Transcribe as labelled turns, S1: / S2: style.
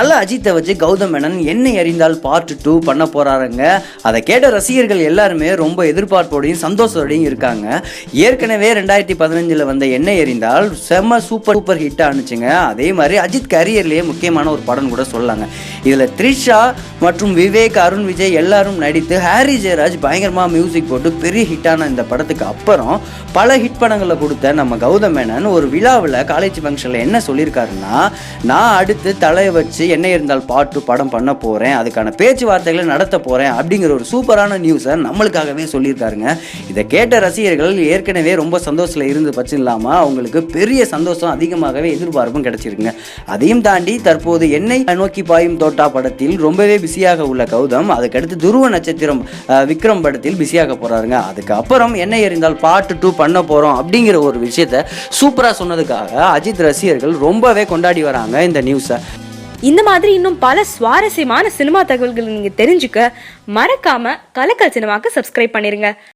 S1: தல அஜித்தை வச்சு கௌதம் மேனன் என்னை அறிந்தால் பார்ட் டூ பண்ண போறாருங்க. அதை கேட்ட ரசிகர்கள் எல்லாருமே ரொம்ப எதிர்பார்ப்போடையும் சந்தோஷத்தோடையும் இருக்காங்க. ஏற்கனவே ரெண்டாயிரத்தி பதினஞ்சில் வந்த என்னை அறிந்தால் செம்ம சூப்பர் சூப்பர் ஹிட் ஆனிச்சுங்க அதே மாதிரி அஜித் கரியர்லேயே முக்கியமான ஒரு படம் கூட சொல்லலாங்க. இதில் த்ரிஷா மற்றும் விவேக் அருண் விஜய் எல்லாரும் நடித்து ஹாரி ஜெயராஜ் பயங்கரமாக மியூசிக் போட்டு பெரிய ஹிட்டான இந்த படத்துக்கு அப்புறம் பல ஹிட் படங்களை கொடுத்த நம்ம கௌதம் மேனன் ஒரு விழாவில் காலேஜ் ஃபங்க்ஷனில் என்ன சொல்லியிருக்காருன்னா நான் அடுத்து தலையை வச்சு என்ன இருந்தால் பாட்டு படம் பண்ண போகிறேன் அதுக்கான பேச்சுவார்த்தைகளை நடத்த போகிறேன் அப்படிங்கிற ஒரு சூப்பரான நியூஸை நம்மளுக்காகவே சொல்லியிருக்காருங்க. இதை கேட்ட ரசிகர்கள் ஏற்கனவே ரொம்ப சந்தோஷத்தில் இருந்து பட்சம் இல்லாமல் அவங்களுக்கு பெரிய சந்தோஷம் அதிகமாகவே எதிர்பார்ப்பும் கிடைச்சிருக்குங்க. அதையும் தாண்டி தற்போது என்னை நோக்கி பாயும் தோட்டா படத்தில் ரொம்பவே பிஸியாக உள்ள கௌதம் அதுக்கடுத்து துருவ நட்சத்திரம் விக்ரம் படத்தில் பிஸியாக போகிறாருங்க அதுக்கப்புறம் என்ன எறிந்தால் பாட்டு டூ பண்ண போகிறோம் அப்படிங்கிற ஒரு விஷயத்த சூப்பராக சொன்னதுக்காக அஜித் ரசிகர்கள் ரொம்பவே கொண்டாடி வராங்க இந்த நியூஸை
S2: இந்த மாதிரி இன்னும் பல சுவாரஸ்யமான சினிமா தகவல்கள் நீங்க தெரிஞ்சுக்க மறக்காம கலக்கல் சினிமாக்கு சப்ஸ்கிரைப் பண்ணிருங்க.